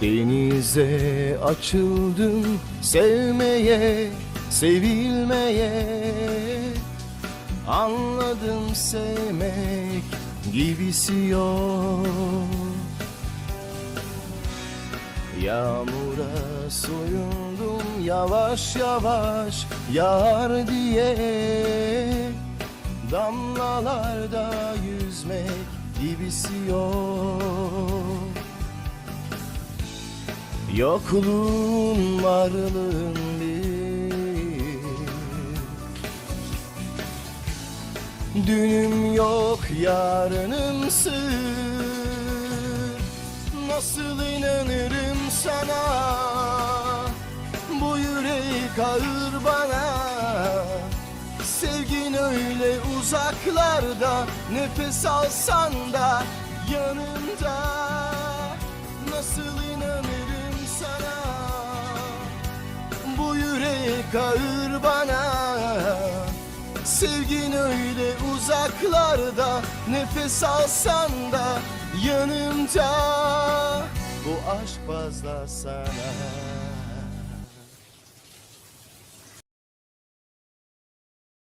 Denize açıldım sevmeye, sevilmeye. Anladım sevmek gibisi yok. Yağmura soyundum yavaş yavaş yağar diye. Damlalarda yüzmek gibisi yok Yokluğun varlığın bir. Dünüm yok yarınımsın Nasıl inanırım sana? Bu yürek ağır bana. Sevgin öyle uzaklarda Nefes alsan da yanımda. Nasıl inanırım ağır bana. Sevgin öyle uzaklarda Nefes alsan da yanımda. Bu aşk fazla sana